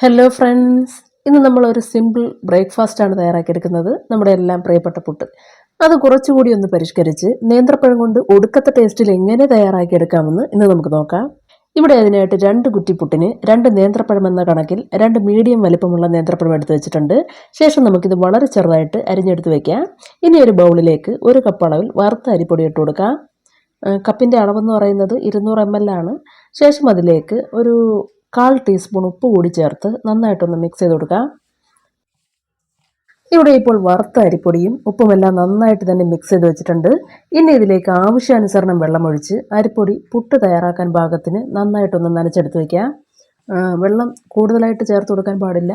Hello friends ഇന്ന് നമ്മൾ ഒരു സിമ്പിൾ ബ്രേക്ക്ഫാസ്റ്റ് ആണ് തയ്യാറാക്കിയെടുക്കുന്നത്. നമ്മുടെ എല്ലാം പ്രിയപ്പെട്ട പുട്ട്. അത് കുറച്ചുകൂടി ഒന്ന് പരിഷ്കരിച്ച് നേന്ത്രപ്പഴം കൊണ്ട് ഒടുക്കത്തെ ടേസ്റ്റിൽ എങ്ങനെ തയ്യാറാക്കിയെടുക്കാമെന്ന് ഇന്ന് നമുക്ക് നോക്കാം. ഇവിടെ അതിനായിട്ട് രണ്ട് കുറ്റിപ്പുട്ടിന് രണ്ട് നേന്ത്രപ്പഴം എന്ന കണക്കിൽ രണ്ട് മീഡിയം വലിപ്പമുള്ള നേന്ത്രപ്പഴം എടുത്ത് വെച്ചിട്ടുണ്ട്. ശേഷം നമുക്കിത് വളരെ ചെറുതായിട്ട് അരിഞ്ഞെടുത്ത് വെക്കാം. ഇനി ഒരു ബൗളിലേക്ക് ഒരു കപ്പ് അളവിൽ വറുത്ത അരിപ്പൊടി ഇട്ട് കൊടുക്കാം. കപ്പിന്റെ അളവെന്ന് പറയുന്നത് ഇരുന്നൂറ് എം എൽ ആണ്. ശേഷം അതിലേക്ക് ഒരു കാൽ ടീസ്പൂൺ ഉപ്പ് കൂടി ചേർത്ത് നന്നായിട്ടൊന്ന് മിക്സ് ചെയ്ത് കൊടുക്കുക ഇവിടെ ഇപ്പോൾ വറുത്ത അരിപ്പൊടിയും ഉപ്പുമെല്ലാം നന്നായിട്ട് തന്നെ മിക്സ് ചെയ്ത് വെച്ചിട്ടുണ്ട്. ഇനി ഇതിലേക്ക് ആവശ്യാനുസരണം വെള്ളമൊഴിച്ച് അരിപ്പൊടി പുട്ട് തയ്യാറാക്കാൻ പാകത്തിന് നന്നായിട്ടൊന്ന് നനച്ചെടുത്ത് വയ്ക്കുക വെള്ളം കൂടുതലായിട്ട് ചേർത്ത് കൊടുക്കാൻ പാടില്ല.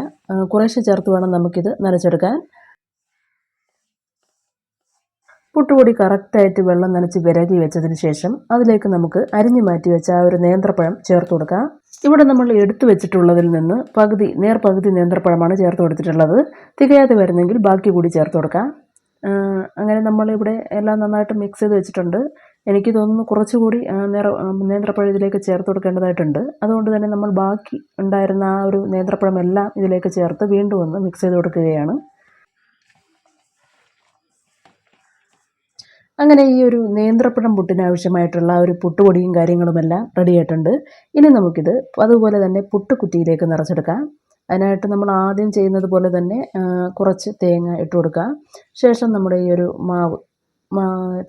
കുറേശ്ശെ ചേർത്ത് വേണം നമുക്കിത് നനച്ചെടുക്കാൻ. പുട്ടുപൊടി കറക്റ്റായിട്ട് വെള്ളം നനച്ച് വിരകി വെച്ചതിന് ശേഷം അതിലേക്ക് നമുക്ക് അരിഞ്ഞു മാറ്റി വെച്ച ആ ഒരു നേന്ത്രപ്പഴം ചേർത്ത് കൊടുക്കാം. ഇവിടെ നമ്മൾ എടുത്തു വെച്ചിട്ടുള്ളതിൽ നിന്ന് പകുതി നേർ പകുതി നേന്ത്രപ്പഴമാണ് ചേർത്ത് കൊടുത്തിട്ടുള്ളത്. തികയാതെ വരുന്നെങ്കിൽ ബാക്കി കൂടി ചേർത്ത് കൊടുക്കാം. അങ്ങനെ നമ്മളിവിടെ എല്ലാം നന്നായിട്ട് മിക്സ് ചെയ്ത് വെച്ചിട്ടുണ്ട്. എനിക്ക് തോന്നുന്നു കുറച്ചുകൂടി നേർ നേന്ത്രപ്പഴം ഇതിലേക്ക് ചേർത്ത് കൊടുക്കേണ്ടതായിട്ടുണ്ട്. അതുകൊണ്ട് തന്നെ നമ്മൾ ബാക്കി ഉണ്ടായിരുന്ന ആ ഒരു നേന്ത്രപ്പഴം എല്ലാം ഇതിലേക്ക് ചേർത്ത് വീണ്ടും ഒന്ന് മിക്സ് ചെയ്ത് കൊടുക്കുകയാണ്. അങ്ങനെ ഈ ഒരു നേന്ത്രപ്പഴം പുട്ടിന് ആവശ്യമായിട്ടുള്ള ഒരു പുട്ടുപൊടിയും കാര്യങ്ങളുമെല്ലാം റെഡിയായിട്ടുണ്ട് ഇനി നമുക്കിത് അതുപോലെ തന്നെ പുട്ടുകുറ്റിയിലേക്ക് നിറച്ചെടുക്കാം. അതിനായിട്ട് നമ്മൾ ആദ്യം ചെയ്യുന്നത് പോലെ തന്നെ കുറച്ച് തേങ്ങ ഇട്ട് കൊടുക്കുക ശേഷം നമ്മുടെ ഈ ഒരു മാവ്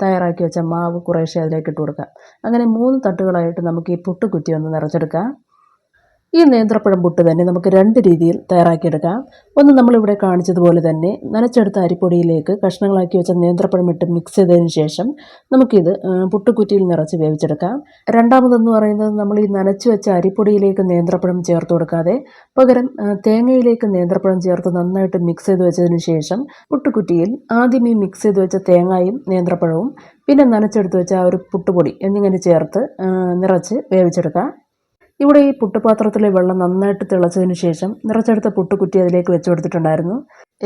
തയ്യാറാക്കി വെച്ച മാവ് കുറേശ്ശെ അതിലേക്ക് ഇട്ട് കൊടുക്കുക അങ്ങനെ മൂന്ന് തട്ടുകളായിട്ട് നമുക്ക് ഈ പുട്ടുകുറ്റി ഒന്ന് നിറച്ചെടുക്കാം. ഈ നേന്ത്രപ്പഴം പുട്ട് തന്നെ നമുക്ക് രണ്ട് രീതിയിൽ തയ്യാറാക്കിയെടുക്കാം. ഒന്ന് നമ്മളിവിടെ കാണിച്ചതുപോലെ തന്നെ നനച്ചെടുത്ത അരിപ്പൊടിയിലേക്ക് കഷ്ണങ്ങളാക്കി വെച്ച നേന്ത്രപ്പഴം ഇട്ട് മിക്സ് ചെയ്തതിന് ശേഷം നമുക്കിത് പുട്ടുകുറ്റിയിൽ നിറച്ച് വേവിച്ചെടുക്കാം. രണ്ടാമതെന്ന് പറയുന്നത് നമ്മൾ ഈ നനച്ചു വെച്ച അരിപ്പൊടിയിലേക്ക് നേന്ത്രപ്പഴം ചേർത്ത് കൊടുക്കാതെ പകരം തേങ്ങയിലേക്ക് നേന്ത്രപ്പഴം ചേർത്ത് നന്നായിട്ട് മിക്സ് ചെയ്ത് വെച്ചതിന് ശേഷം പുട്ടുകുറ്റിയിൽ ആദ്യം ഈ മിക്സ് ചെയ്ത് വെച്ച തേങ്ങയും നേന്ത്രപ്പഴവും പിന്നെ നനച്ചെടുത്ത് വെച്ച ആ ഒരു പുട്ടുപൊടി എന്നിങ്ങനെ ചേർത്ത് നിറച്ച് വേവിച്ചെടുക്കാം. ഇവിടെ ഈ പുട്ടുപാത്രത്തിലെ വെള്ളം നന്നായിട്ട് തിളച്ചതിന് ശേഷം നിറച്ചെടുത്ത പുട്ടുകുറ്റി അതിലേക്ക് വെച്ചു കൊടുത്തിട്ടുണ്ടായിരുന്നു.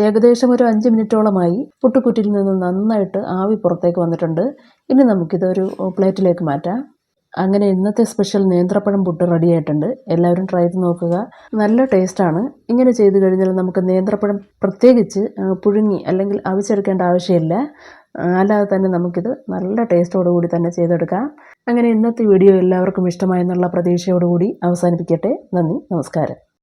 ഏകദേശം ഒരു അഞ്ച് മിനിറ്റോളമായി പുട്ടുകുറ്റിയിൽ നിന്ന് നന്നായിട്ട് ആവി പുറത്തേക്ക് വന്നിട്ടുണ്ട്. ഇനി നമുക്കിതൊരു പ്ലേറ്റിലേക്ക് മാറ്റാം. അങ്ങനെ ഇന്നത്തെ സ്പെഷ്യൽ നേന്ത്രപ്പഴം പുട്ട് റെഡി ആയിട്ടുണ്ട്. എല്ലാവരും ട്രൈ ചെയ്ത് നോക്കുക. നല്ല ടേസ്റ്റാണ് ഇങ്ങനെ ചെയ്ത് കഴിഞ്ഞാൽ നമുക്ക് നേന്ത്രപ്പഴം പ്രത്യേകിച്ച് പുഴുങ്ങി അല്ലെങ്കിൽ അവിച്ചെടുക്കേണ്ട ആവശ്യമില്ല. അല്ലാതെ തന്നെ നമുക്കിത് നല്ല ടേസ്റ്റോടുകൂടി തന്നെ ചെയ്തെടുക്കാം. അങ്ങനെ ഇന്നത്തെ വീഡിയോ എല്ലാവർക്കും ഇഷ്ടമായെന്നുള്ള പ്രതീക്ഷയോടുകൂടി അവസാനിപ്പിക്കട്ടെ. നന്ദി നമസ്കാരം.